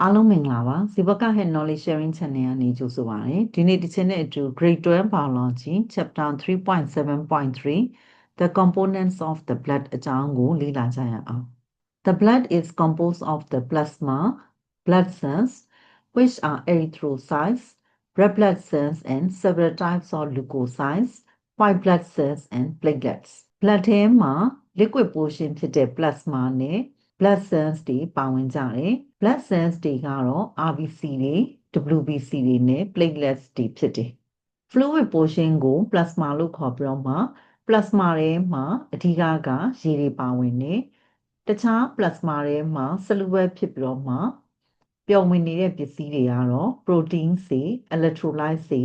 အားလုံးမင်္ဂလာပါဇီဘက Head Knowledge Sharing Channel ကနေကြိုဆိုပါရစေဒီနေ့ဒီချက်နဲ့အတူ Grade 12 Biology Chapter 3.7.3 The Components of the Blood အကြောင်းကိုလေ့လာကြရအောင် The blood is composed of the plasma blood cells which are erythrocytes red blood cells and several types of leukocytes white blood cells and platelets blood ထဲမှာ liquid portion ဖြစ်တဲ့ plasma နဲ့ blood cells တွေပါဝင်ကြတယ် blood cells တွေကတော့ RBC တွေ WBC တွေနဲ့ platelets တွေဖြစ်တယ် fluid portion ကို plasma လို့ခေါ်ပြီးတော့မှ plasma ထဲမှာအဓိကကရေတွေပါဝင်နေတခြား plasma ထဲမှာ soluble ဖြစ်ပြီးတော့မှပျော်ဝင်နေတဲ့ပစ္စည်းတွေကတော့ protein တွေ electrolyte တွေ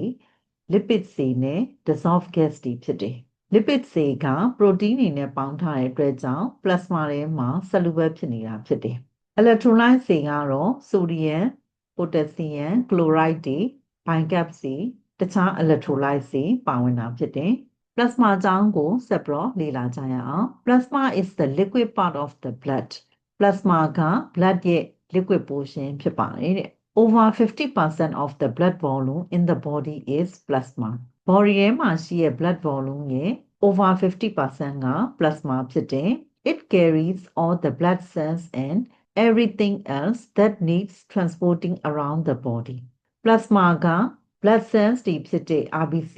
lipid တွေနဲ့ dissolved gas တွေဖြစ်တယ် lipid တွေက protein တွေနဲ့ပေါင်းထားတဲ့အတွက်ကြောင့် plasma ထဲမှာ soluble ဖြစ်နေတာဖြစ်တယ် electrolyte တွေကတော့ sodium potassium chloride တွေ bicap တွေတခြား electrolyte တွေပါဝင်တာဖြစ်တယ် plasma အကြောင်းကို ဆက်ပြီးတော့လေ့လာကြရအောင် plasma is the liquid part of the blood plasma က blood ရဲ့ liquid portion ဖြစ်ပါတယ်တဲ့ over 50% of the blood volume in the body is plasma body ထဲမှာရှိတဲ့ blood volume ရဲ့ over 50%က plasma ဖြစ်တယ် it carries all the blood cells and everything else that needs transporting around the body plasma က blood cells တွေဖြစ်တဲ့ RBC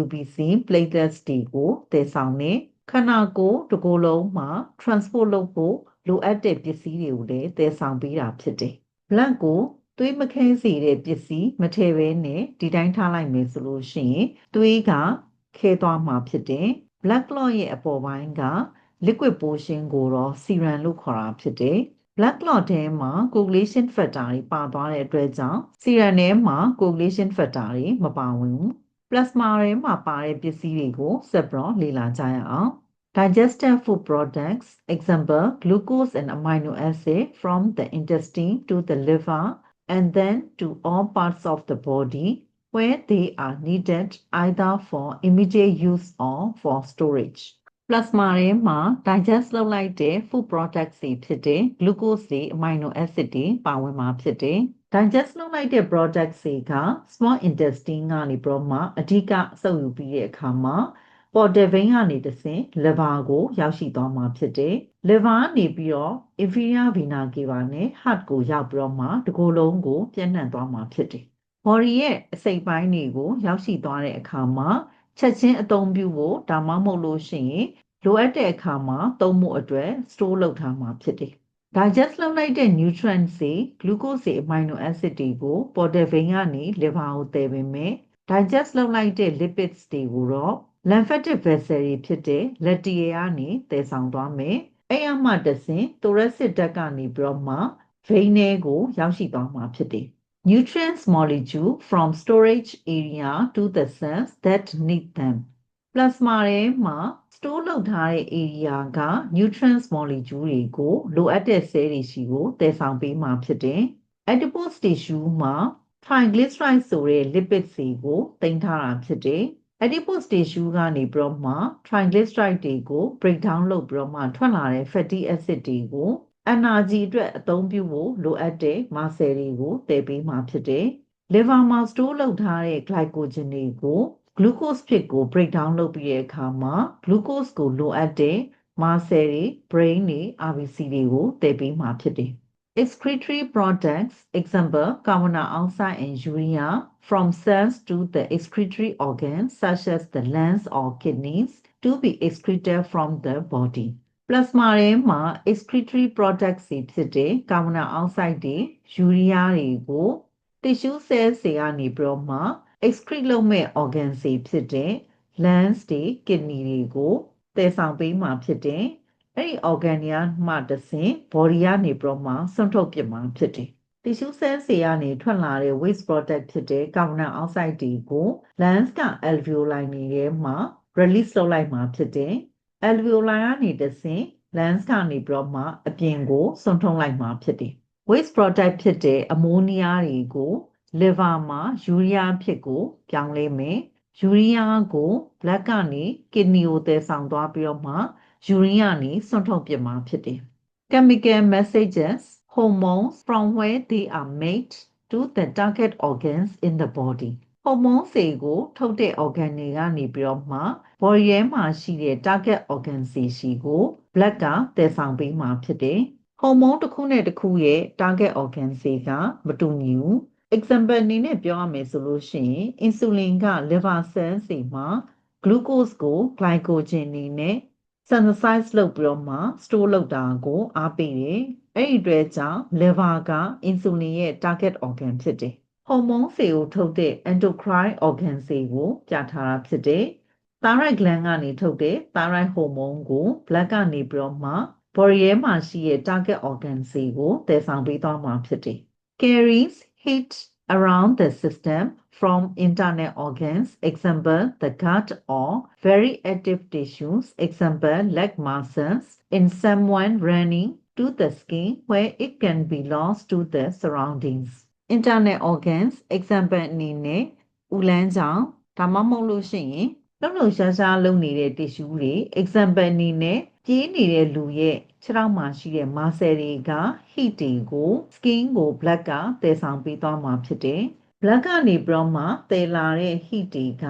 WBC platelets တွေကိုတည်ဆောင်နေခန္ဓာကိုယ်တစ်ကိုယ်လုံးမှာ transport လုပ်ဖို့လိုအပ်တဲ့ပစ္စည်းတွေကိုလည်းတည်ဆောင်ပေးတာဖြစ်တယ် blood ကို သွေးမခဲစေတဲ့ပစ္စည်းမထည့်ဘဲနဲ့ဒီတိုင်းထားလိုက်မယ်ဆိုလို့ရှိရင်သွေးကခဲသွားမှာဖြစ်တယ် blood clot ရဲ့အပေါ်ပိုင်းက liquid portion ကိုတော့ serum လို့ခေါ်တာဖြစ်တယ် blood clot ထဲမှာ coagulation factor တွေပါသွားတဲ့အတွက်ကြောင့် serum ထဲမှာ coagulation factor တွေမပါဝင်ဘူး plasma ထဲမှာပါတဲ့ပစ္စည်းတွေကိုဆက်ပြီးတော့လေ့လာကြရအောင် digestive food products example glucose and amino acid from the intestine to the liver and then to all parts of the body where they are needed either for immediate use or for storage plasma ထဲမှာ digest လုပ်လိုက်တဲ့ food products တွေဖြစ်တဲ့ glucose တွေ amino acid တွေပါဝင်မှာဖြစ်တယ် digest လုပ်လိုက်တဲ့ products တွေက small intestine ကနေပြီးတော့မှအဓိကစုပ်ယူပြီးတဲ့အခါမှာ portal vein ကနေတဆင့် liver ကို ရောက်ရှိသွားမှာဖြစ်တယ် liver ကနေပြီးတော့ inferior vena cava နဲ့ heart ကိုရောက်ပြီးတော့မှတစ်ကိုယ်လုံးကိုပြန့်နှံ့သွားမှာဖြစ်တယ် body ရဲ့အစိတ်ပိုင်းတွေကို ရောက်ရှိသွားတဲ့အခါမှာချက်ချင်းအသုံးပြုဖို့ဒါမှမဟုတ်လို့ရှိရင်လိုအပ်တဲ့အခါမှာသုံးဖို့အတွက် store လုပ်ထားမှာဖြစ်တယ် digest လုပ်လိုက်တဲ့ nutrients တွေ glucose တွေ amino acid တွေကို portal vein ကနေ liver ကိုတည်ပေမဲ့ digest လုပ်လိုက်တဲ့ lipids တွေကိုတော့ lymphatic vessel တွေဖြစ်တဲ့လက်တီရကနေတည်ဆောင်သွားမယ်အဲ့ရမှတဆင် thoracic duct ကနေပြီးတော့မှ vein ထဲကိုရောက်ရှိသွားမှာဖြစ်တယ် nutrients molecule from storage area to the cells that need them plasma ထဲမှာ store လုပ်ထားတဲ့ area က nutrients molecule တွေကိုလိုအပ်တဲ့ cell တွေရှိကိုတည်ဆောင်ပေးမှာဖြစ်တယ် adipose tissue မှာ triglyceride ဆိုတဲ့ lipid တွေကိုတင်ထားတာဖြစ်တယ် adipose tissue ကနေပြီးတော့မှ triglyceride တွေကို break down လုပ်ပြီးတော့မှထွက်လာတဲ့ fatty acid တွေကို energy အတွက်အသုံးပြုဖို့လိုအပ်တဲ့ muscle တွေကိုတည်ပေးမှာဖြစ်တယ် liver မှာ store လုပ်ထားတဲ့ glycogen တွေကို glucose ဖြစ်ကို break down လုပ်ပြီးတဲ့အခါမှာ glucose ကိုလိုအပ်တဲ့ muscle တွေ brain တွေ RBC တွေကိုတည်ပေးမှာဖြစ်တယ် excretory products example carbon dioxide and urea from cells to the excretory organs such as the lungs or kidneys to be excreted from the body plasma ထဲမှာ excretory products တွေဖြစ်တဲ့ carbon dioxide တွေ urea တွေကို tissue cells တွေကနေပြီးတော့မှ excrete လုပ်မဲ့ organ တွေဖြစ်တဲ့ lungs တွေ kidney တွေကိုတည်ဆောင်ပေးမှာဖြစ်တယ် အဲ့ဒီ organ တွေကမှတဆင့် body ကနေပြီးတော့မှဆွန့်ထုတ်ပြမှာဖြစ်တယ် tissue cells တွေကနေထွက်လာတဲ့ waste product ဖြစ်တဲ့ carbon dioxide တွေကို lungs က alveoli တွေထဲမှာ release လုပ်လိုက်မှာဖြစ်တယ် alveoli ကနေတဆင့် lungs ကနေပြီးတော့မှအပြင်ကိုဆွန့်ထုတ်လိုက်မှာဖြစ်တယ် waste product ဖြစ်တဲ့ ammonia တွေကို liver မှာ urea ဖြစ်ကို ပြောင်းလဲမယ် urea ကို blood ကနေ kidney ကိုတည်ဆောင်သွားပြီးတော့မှ urine ကနေဆွန့်ထုတ်ပြမှာဖြစ်တယ် chemical messages hormones from where they are made to the target organs in the body hormone စေကိုထုတ်တဲ့ organ တွေကနေပြီးတော့မှ body ထဲမှာရှိတဲ့ target organ စီရှိကို blood ကတည်ဆောင်ပေးမှာဖြစ်တယ် hormone တစ်ခုနဲ့တစ်ခုရဲ့ target organ စီကမတူညီဘူး example အနေနဲ့ပြောရမယ်ဆိုလို့ရှိရင် insulin က liver cell စီမှာ glucose ကို glycogen အနေနဲ့ synthesize လုပ်ပြီးတော့မှ store လုပ်တာကိုအားပေးတယ်အဲ့ဒီအတွက်ကြောင့် liver က insulin ရဲ့ target organ ဖြစ်တယ်ဟော်မုန်းဆေကိုထုတ်တဲ့ endocrine organ ဆေကိုပြထားတာဖြစ်တယ်။ thyroid gland ကနေထုတ်တဲ့ thyroid hormone ကို blood ကနေပြီးတော့မှ body ထဲမှာရှိတဲ့ target organ ဆေကိုတည်ဆောင်ပေးသွားမှာဖြစ်တယ်။ carries heat around the system from internal organs example the gut or very active tissues example leg muscles in someone running to the skin where it can be lost to the surroundings internal organs example အနေနဲ့ဥလန်းကြောင်ဒါမှမဟုတ်လို့ရှိရင်လှုပ်လှုပ်ရှားရှားလုပ်နေတဲ့ tissue တွေ example အနေနဲ့ပြေးနေတဲ့လူရဲ့ခြေထောက်မှာရှိတဲ့ muscle တွေက heat တွေကို skin ကို blood ကတည်ဆောင်ပေးသွားမှာဖြစ်တယ် blood ကနေပြီးတော့မှတည်လာတဲ့ heat တွေက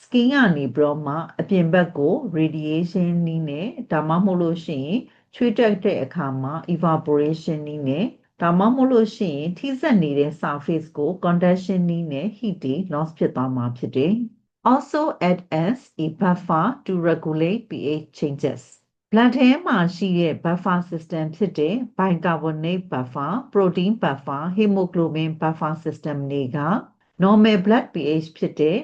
skin ကနေပြီးတော့မှအပြင်ဘက်ကို radiation နည်းနဲ့ဒါမှမဟုတ်လို့ရှိရင်ချွေးတက်တဲ့အခါမှာ evaporation နည်းနဲ့ဒါမှမဟုတ်လို့ရှိရင်ထိစပ်နေတဲ့ surface ကို conduction နည်းနဲ့ heat တွေ loss ဖြစ်သွားမှာဖြစ်တယ်။ also act as a buffer to regulate pH changes blood ထဲမှာရှိတဲ့ buffer system ဖြစ်တဲ့ bicarbonate buffer protein buffer hemoglobin buffer system တွေက normal blood pH ဖြစ်တဲ့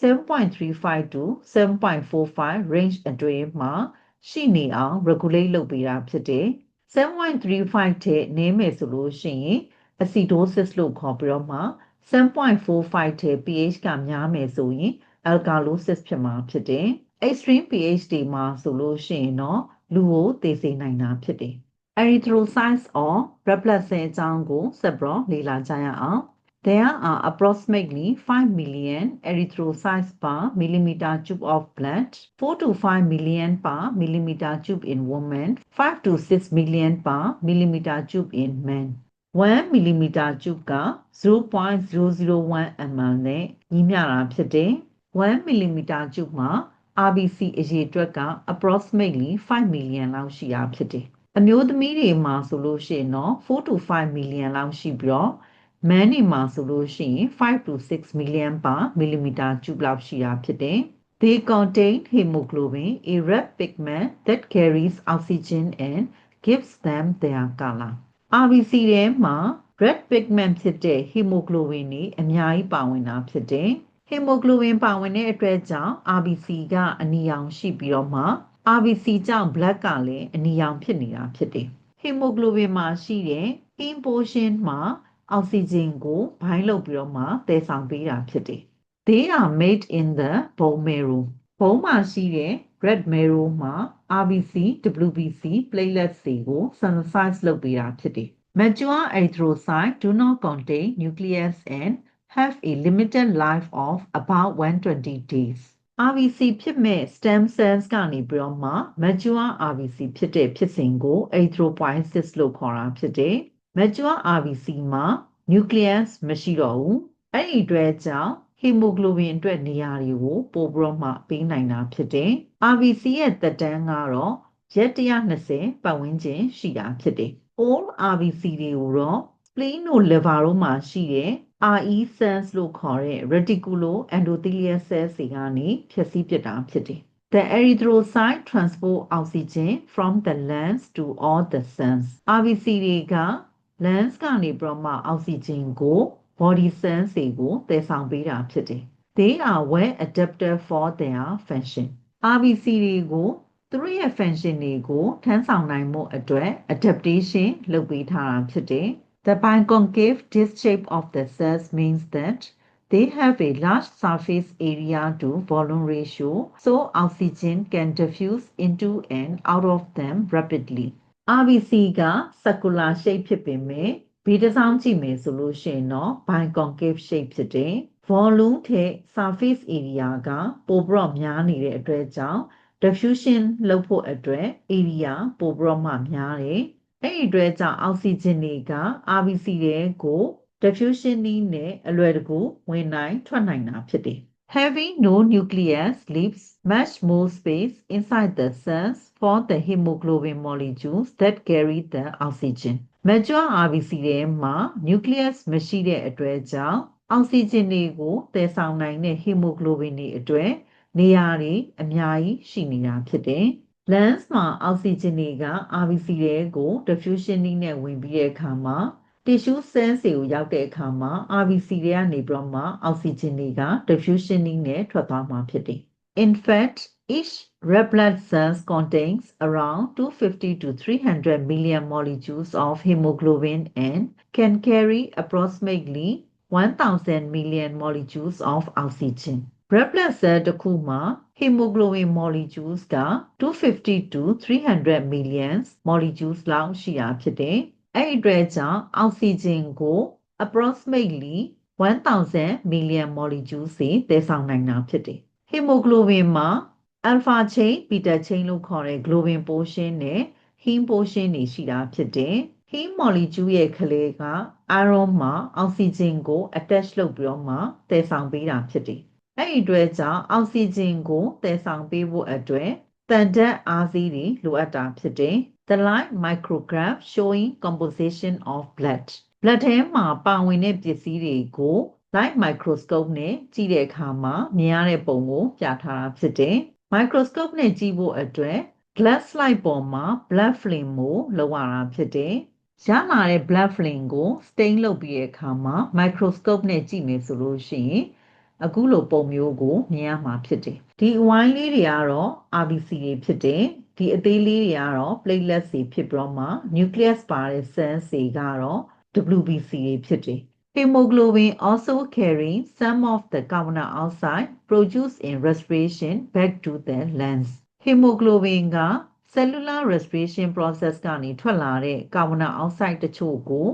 7.35 to 7.45 range အတွင်းမှာရှိနေအောင် regulate လုပ်ပေးတာဖြစ်တယ်။7.35ထက်နည်းမယ်ဆိုလို့ရှိရင် acidosis လို့ခေါ်ပြီးတော့မှ7.45ထက် pH ကများမယ်ဆိုရင် alkalosis ဖြစ်မှာဖြစ်တယ်။ extreme pH တွေမှာဆိုလို့ရှိရင်တော့ လူကိုသေစေနိုင်တာဖြစ်တယ်။ erythrocytes or red blood cell အကြောင်းကိုဆက်ပြီးတော့လေ့လာကြရအောင်။ There are approximately 5 million erythrocytes per millimeter cube of blood, 4 to 5 million per millimeter cube in women, 5 to 6 million per millimeter cube in men. 1 millimeter cube က0.001 ml နဲ့ညီမျှတာဖြစ်တယ်။1 millimeter cube မှာ RBC အရေအတွက်က approximately 5 million လောက်ရှိတာဖြစ်တယ်။အမျိုးသမီးတွေမှာဆိုလို့ရှိရင်တော့4 to 5 million လောက်ရှိပြီးတော့ man နေမှာဆိုလို့ရှိရင်5 to 6 million per millimeter cube လောက်ရှိတာဖြစ်တယ် They contain hemoglobin, a red pigment that carries oxygen and gives them their color. RBC ထဲမှာ red pigment ဖြစ်တဲ့ hemoglobin တွေအများကြီးပါဝင်တာဖြစ်တယ် hemoglobin ပါဝင်တဲ့အတွက်ကြောင့် RBC ကအနီရောင်ရှိပြီးတော့မှ RBC ကြောင့် blood ကလည်းအနီရောင်ဖြစ်နေတာဖြစ်တယ် hemoglobin မှာရှိတဲ့ heme portion မှာအောက်ဆီဂျင်ကိုဘိုင်းလုပ်ပြီးတော့မှတည်ဆောင်ပေးတာဖြစ်တယ်။ They are made in the bone marrow ဘုံမှာရှိတဲ့ red marrow မှာ RBC, WBC platelets တွေကို synthesize လုပ်ပေးတာဖြစ်တယ်။ Mature erythrocytes do not contain nucleus and have a limited life of about 120 days. RBC ဖြစ်မဲ့ stem cells ကနေပြီးတော့မှ mature RBC ဖြစ်တဲ့ဖြစ်စဉ်ကို erythropoiesis လို့ခေါ်တာဖြစ်တယ်။ mature RBC မှာ nucleus မရှိတော့ဘူးအဲ့ဒီအတွက်ကြောင့် hemoglobin အတွက်နေရာတွေကိုပို့ပြီးတော့မှပေးနိုင်တာဖြစ်တယ် RBC ရဲ့သက်တမ်းကတော့ရက်120ပတ်ဝန်းကျင်ရှိတာဖြစ်တယ် all RBC တွေကိုတော့ spleen တို့ liver တို့မှာရှိတဲ့ RE cells လို့ခေါ်တဲ့ reticulo endothelial cells တွေကနေဖျက်ဆီးပစ်တာဖြစ်တယ် The erythrocyte transport oxygen from the lungs to all the cells. RBC တွေက lungs ကနေပြီးတော့မှအောက်ဆီဂျင်ကို body cells တွေကိုသယ်ဆောင်ပေးတာဖြစ်တယ်။ They are well adapted for their function. RBC တွေကိုသူတို့ရဲ့ function တွေကိုထမ်းဆောင်နိုင်မှုအတွက် adaptation လုပ်ပေးထားတာဖြစ်တယ်။ The biconcave disc shape of the cells means that they have a large surface area to volume ratio so oxygen can diffuse into and out of them rapidly. RBC က circular shape ဖြစ်ပေမဲ့ဘေးတစ်စောင်းကြည့်မယ်ဆိုလို့ရှိရင်တော့ biconcave shape ဖြစ်တယ် volume ထက် surface area ကပိုပြီးတော့များနေတဲ့အတွက်ကြောင့် diffusion လုပ်ဖို့အတွက် area ပိုပြီးတော့မှများတယ် အဲ့ဒီအတွက်ကြောင့်အောက်ဆီဂျင်တွေက RBC တွေကို diffusion နည်းနဲ့အလွယ်တကူဝင်နိုင်ထွက်နိုင်တာဖြစ်တယ် Having no nucleus leaves much more space inside the cells for the hemoglobin molecules that carry the oxygen. Mature RBC ထဲမှာ nucleus မရှိတဲ့အတွက်ကြောင့်အောက်ဆီဂျင်တွေကိုတည်ဆောင်နိုင်တဲ့ hemoglobin တွေအတွက်နေရာတွေအများကြီးရှိနေတာဖြစ်တယ်။ lungs မှာအောက်ဆီဂျင်တွေက RBC တွေကို diffusion နည်းနဲ့ဝင်ပြီးတဲ့အခါမှာ tissue cells တွေကိုရောက်တဲ့အခါမှာ RBC တွေကနေပြီးတော့မှအောက်ဆီဂျင်တွေက diffusion နည်းနဲ့ထွက်သွားမှာဖြစ်တယ်။ In fact each red blood cells contains around 250 to 300 million molecules of hemoglobin and can carry approximately 1000 million molecules of oxygen. Red blood cell တစ်ခုမှာ hemoglobin molecules က250 to 300 million molecules လောက်ရှိတာဖြစ်တယ်။အဲ့ဒီအတွက်ကြောင့်အောက်ဆီဂျင်ကို approximately 1000 million molecules စီတည်ဆောင်နိုင်တာဖြစ်တယ်။ hemoglobin မှာ alpha chain beta chain လို့ခေါ်တဲ့ globin portion နဲ့ heme portion တွေရှိတာဖြစ်တယ်။ heme molecule ရဲ့ခလေးက iron မှာအောက်ဆီဂျင်ကို attach လုပ်ပြီးတော့မှတည်ဆောင်ပေးတာဖြစ်တယ်။ အဲ့ဒီအတွက်ကြောင့်အောက်ဆီဂျင်ကိုတည်ဆောင်ပေးဖို့အတွက်တန်တက်အားစီးတွေလိုအပ်တာဖြစ်တယ်။ The light micrograph showing composition of blood blood ထဲမှာပါဝင်တဲ့ပစ္စည်းတွေကို light microscope နဲ့ကြည့်တဲ့အခါမှာမြင်ရတဲ့ပုံကိုပြထားတာဖြစ်တယ်။ microscope နဲ့ကြည့်ဖို့အတွက် glass slide ပေါ်မှာ blood film ကိုလောက်ရတာဖြစ်တယ်။ရလာတဲ့ blood film ကို stain လုပ်ပြီးတဲ့အခါမှာ microscope နဲ့ကြည့်မယ်ဆိုလို့ရှိရင် အခုလိုပုံမျိုးကိုမြင်ရမှာဖြစ်တယ်။ဒီအဝိုင်းလေးတွေကတော့ RBC တွေဖြစ်တယ်။ဒီအသေးလေးတွေကတော့ platelets တွေဖြစ်ပြီးတော့မှ nucleus ပါတဲ့ cells တွေကတော့ WBC တွေဖြစ်တယ်။ Hemoglobin also carries some of the carbon dioxide produced in respiration back to the lungs. Hemoglobin က cellular respiration process ကနေထွက်လာတဲ့ carbon dioxide တချို့ကို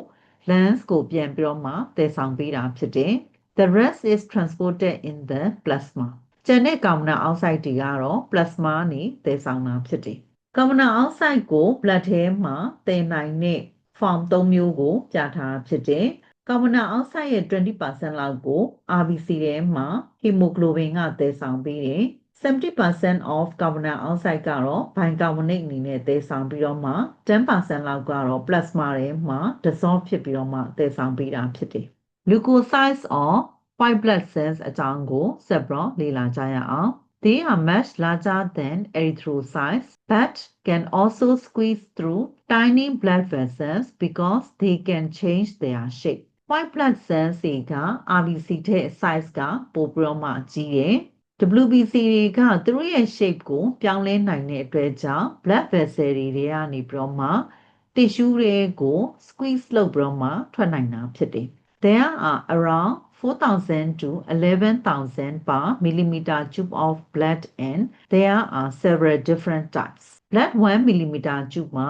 lungs ကိုပြန်ပြီးတော့မှတည်ဆောင်ပေးတာဖြစ်တယ်။ The rest is transported in the plasma. ကျန်တဲ့ကာဗွန်ဒိုင်အောက်ဆိုက်တွေကတော့ plasma နေတည်ဆောင်တာဖြစ်တယ်။ကာဗွန်ဒိုင်အောက်ဆိုက်ကို blood ထဲမှာတည်နိုင်တဲ့ form ၃မျိုးကို ပြထားဖြစ်တယ်။ကာဗွန်ဒိုင်အောက်ဆိုက်ရဲ့20%လောက်ကို RBC ထဲမှာ hemoglobin ကတည်ဆောင်ပေးတယ်။70% of carbon dioxide ကတော့ bicarbonate အနေနဲ့တည်ဆောင်ပြီးတော့မှ10%လောက်ကတော့ plasma ထဲမှာ dissolve ဖြစ်ပြီးတော့မှတည်ဆောင်ပေးတာဖြစ်တယ်။ leukocytes or white blood cells အကြောင်းကိုဆက်ပြီးတော့လေ့လာကြရအောင်။ They are much larger than erythrocytes but can also squeeze through tiny blood vessels because they can change their shape. white blood cells တွေက RBC ထက် size ကပိုပြီးတော့မှကြီးတယ်။ WBC တွေကသူတို့ရဲ့ shape ကိုပြောင်းလဲနိုင်တဲ့အတွက်ကြောင့် blood vessel တွေထဲကနေပြီးတော့မှ tissue တွေကို squeeze လုပ်ပြီးတော့မှထွက်နိုင်တာဖြစ်တယ်။ There are around 4000 to 11,000 per millimeter tube of blood and there are several different types. blood 1 millimeter tube မှာ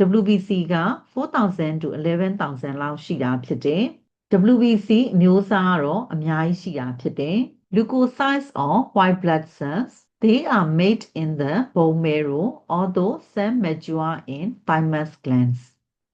WBC က4000 to 11000လောက်ရှိတာဖြစ်တယ်။ WBC အမျိုးအစားကတော့အများကြီးရှိတာဖြစ်တယ်။ leukocytes or white blood cells they are made in the bone marrow although some mature in thymus glands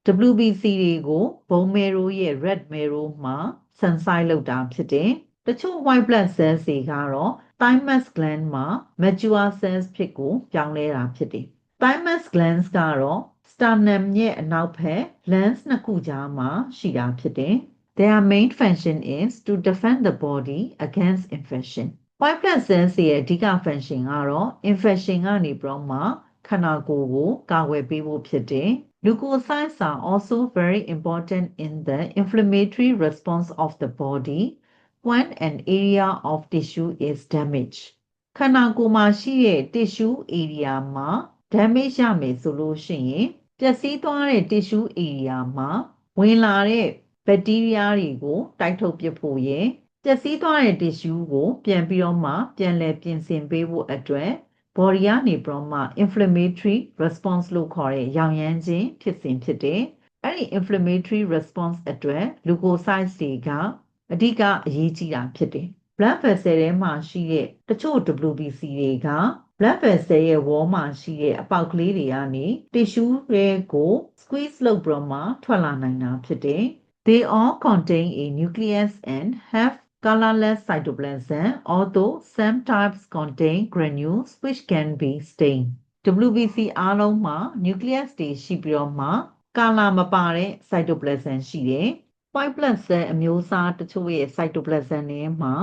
WBC တွေကို bone marrow ရဲ့ red marrow မှာ synthesize လုပ်တာဖြစ်တယ်။တချို့ white blood cells တွေကတော့ thymus gland မှာ mature cells ဖြစ်ကိုပြောင်းလဲတာဖြစ်တယ်။ thymus glands ကတော့ sternum ရဲ့အနောက်ဘက် lens နှစ်ခုကြားမှာရှိတာဖြစ်တယ်။ Their main function is to defend the body against infection. white blood cells ရဲ့အဓိက function ကတော့ infection ကနေပြီးတော့မှခန္ဓာကိုယ်ကိုကာကွယ်ပေးဖို့ဖြစ်တယ်။ Leukocytes are also very important in the inflammatory response of the body when an area of tissue is damaged. ခန္ဓာကိုယ်မှာရှိတဲ့ tissue area မှာ damage ရမယ်ဆိုလို့ရှိရင်ပျက်စီးသွားတဲ့ tissue area မှာဝင်လာတဲ့ bacteria တွေကိုတိုက်ထုတ်ပစ်ဖို့ရယ်ပျက်စီးသွားတဲ့ tissue ကိုပြန်ပြီးတော့မှပြန်လည်ပြင်ဆင်ပေးဖို့အတွက် body ကနေပြီးတော့မှ inflammatory response လို့ခေါ်တဲ့ရောင်ရမ်းခြင်းဖြစ်စဉ်ဖြစ်တယ်။အဲ့ဒီ inflammatory response အတွက် leukocytes တွေကအဓိကအရေးကြီးတာဖြစ်တယ်။ blood vessel ထဲမှာရှိတဲ့တချို့ WBC တွေက blood vessel ရဲ့ wall မှာရှိတဲ့အပေါက်ကလေးတွေကနေ tissue တွေကို squeeze လုပ်ပြီးတော့မှထွက်လာနိုင်တာဖြစ်တယ်။ They all contain a nucleus and have colorless cytoplasm although some types contain granules which can be stained WBC အားလုံးမှာ nucleus တွေရှိပြီးတော့မှကာလာမပါတဲ့ cytoplasm ရှိတယ်။ white blood cell အမျိုးအစားတချို့ရဲ့ cytoplasm တွေမှာ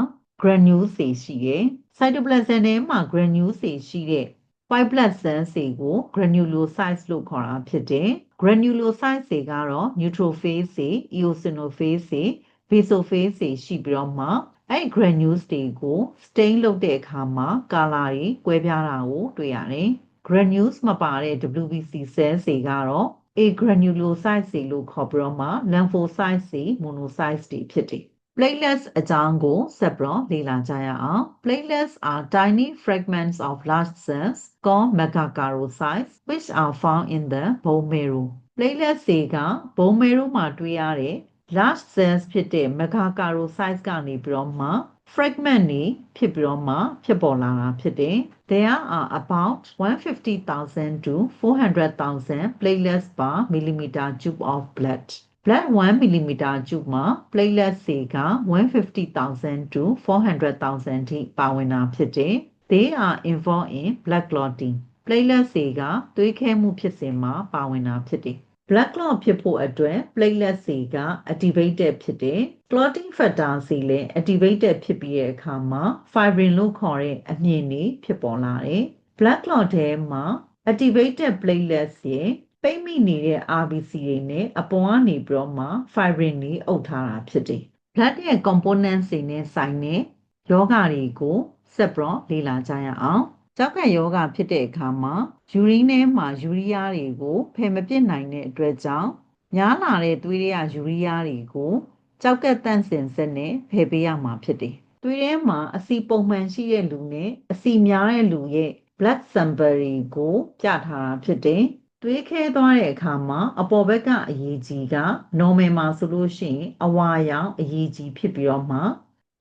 granules တွေရှိတယ်။ cytoplasm တွေမှာ granules တွေရှိတဲ့ white blood cells တွေကို granulocytes လို့ခေါ်တာဖြစ်တယ်။ granulocytes တွေကတော့ neutrophils တွေ eosinophils တွေ basophils တွေရှိပြီးတော့မှအဲ့ granules တွေကို stain လုပ်တဲ့အခါမှာ color တွေကွဲပြားတာကိုတွေ့ရတယ်။ granules မပါတဲ့ WBC cells တွေကတော့ agranulocytes တွေလို့ခေါ်ပြီးတော့မှ lymphocytes တွေ monocytes တွေဖြစ်တယ်။ platelets အကြောင်းကိုဆက်ပြီးတော့လေ့လာကြရအောင် platelets are tiny fragments of large cells called megakaryocytes which are found in the bone marrow platelets တွေက bone marrow မှာတွေ့ရတဲ့ large cells ဖြစ်တဲ့ megakaryocytes ကနေပြီးတော့မှ fragment တွေဖြစ်ပြီးတော့မှဖြစ်ပေါ်လာတာဖြစ်တယ်။ There are about 150,000 to 400,000 platelets per millimeter cube of blood. blood 1 millimeter cube မှာ platelets တွေက150,000 to 400,000ထိပါဝင်တာဖြစ်တယ်။ They are involved in blood clotting. platelets တွေကသွေးခဲမှုဖြစ်စဉ်မှာပါဝင်တာဖြစ်တယ်။ blood clot ဖြစ်ဖို့အတွက် platelets တွေက activated ဖြစ်တယ်။ clotting factor စီလည်း activated ဖြစ်ပြီးတဲ့အခါမှာ fibrin လို့ခေါ်တဲ့အမြင်တွေဖြစ်ပေါ်လာတယ်။ blood clot ထဲမှာ activated platelets ရဲ့ပိတ်မိနေတဲ့ RBC တွေနဲ့အပေါ်ကနေပြီးတော့မှ fibrin တွေအုပ်ထားတာဖြစ်တယ်။ blood ရဲ့ components တွေနဲ့ဆိုင်တဲ့ယောဂတွေကိုဆက်ပြီးတော့လေ့လာကြရအောင်။ ကျောက်ကပ်ယောဂဖြစ်တဲ့အခါမှာယူရင်းထဲမှာယူရီးယားတွေကိုဖယ်မပစ်နိုင်တဲ့အတွက်ကြောင့်များလာတဲ့သွေးတွေကယူရီးယားတွေကိုကျောက်ကပ်တန့်စင်စက်နဲ့ဖယ်ပေးရမှာဖြစ်တယ်။သွေးထဲမှာအဆီပုံမှန်ရှိတဲ့လူနဲ့အဆီများတဲ့လူရဲ့ blood sample တွေကိုပြထားတာဖြစ်တယ်။သွေးခဲသွားတဲ့အခါမှာအပေါ်ဘက်ကအရေးကြီးက normal မှာဆိုလို့ရှိရင်အဝါရောင်အရေးကြီးဖြစ်ပြီးတော့မှ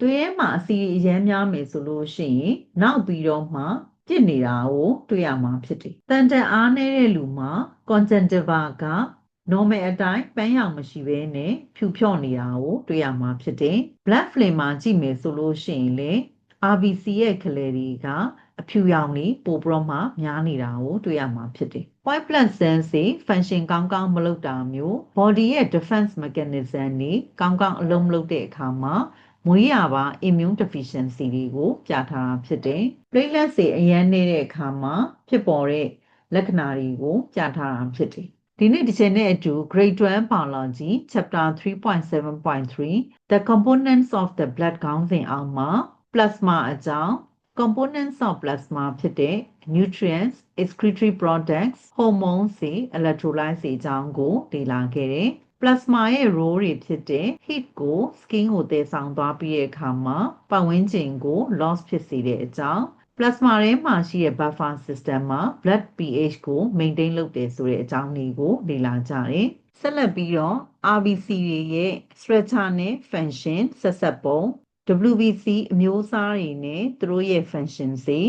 သွေးထဲမှာအဆီအရမ်းများမယ်ဆိုလို့ရှိရင်နောက်ပြီးတော့မှ ပြစ်နေတာကိုတွေ့ရမှာဖြစ်တယ်။တန်တန်အားနည်းတဲ့လူမှာ conjunctiva က normal အတိုင်းပန်းရောင်မရှိဘဲနဲ့ဖြူဖြော့နေတာကိုတွေ့ရမှာဖြစ်တယ်။ blood flame မှာကြည့်မယ်ဆိုလို့ရှိရင်လေ RBC ရဲ့ကလေးတွေကအဖြူရောင်တွေပိုပြီးတော့မှများနေတာကိုတွေ့ရမှာဖြစ်တယ်။ white blood cells တွေ function ကောင်းကောင်းမလုပ်တာမျိုး body ရဲ့ defense mechanism တွေကောင်းကောင်းအလုပ်မလုပ်တဲ့အခါမှာ မွေးရာပါ immune deficiency တွေကိုပြထားတာဖြစ်တယ်။ platelets တွေအရန်နေတဲ့အခါမှာဖြစ်ပေါ်တဲ့လက္ခဏာတွေကိုပြထားတာဖြစ်တယ်။ဒီနေ့ဒီချိန်နဲ့အတူ grade 12 biology chapter 3.7.3 the components of the blood ခေါင်းစဉ်အောက်မှာ plasma အကြောင်း components of plasma ဖြစ်တဲ့ nutrients excretory products hormones တွေ electrolytes တွေအကြောင်းကိုလေ့လာခဲ့တယ်။ plasma ရဲ့ role တွေဖြစ်တဲ့ heat ကို skin ကိုတည်ဆောင်သွားပြီးတဲ့အခါမှာပတ်ဝန်းကျင်ကို loss ဖြစ်စေတဲ့အကြောင်း plasma ထဲမှာရှိတဲ့ buffer system မှာ blood pH ကို maintain လုပ်တယ်ဆိုတဲ့အကြောင်းလေးကိုလေ့လာကြတယ်။ဆက်လက်ပြီးတော့ RBC တွေရဲ့ structure နဲ့ function ဆက်ဆက်ပုံ WBC အမျိုးအစားတွေနဲ့သူတို့ရဲ့ function တွေ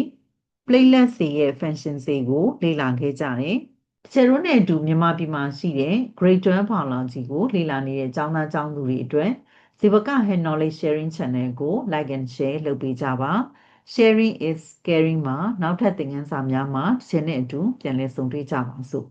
platelets တွေရဲ့ function တွေကိုလေ့လာခဲ့ကြတယ်။ တချို့နဲ့အတူမြန်မာပြည်မှာရှိတဲ့ grade 12 biology ကိုလေ့လာနေတဲ့ကျောင်းသားကျောင်းသူတွေအတွက်ဇီဝက Head Knowledge Sharing Channel ကို like and share လုပ်ပေးကြပါ။ Sharing is caring မှာနောက်ထပ်သင်ခန်းစာများမှာတစ်ချိန်နဲ့အတူပြန်လည်ဆုံတွေ့ကြပါစို့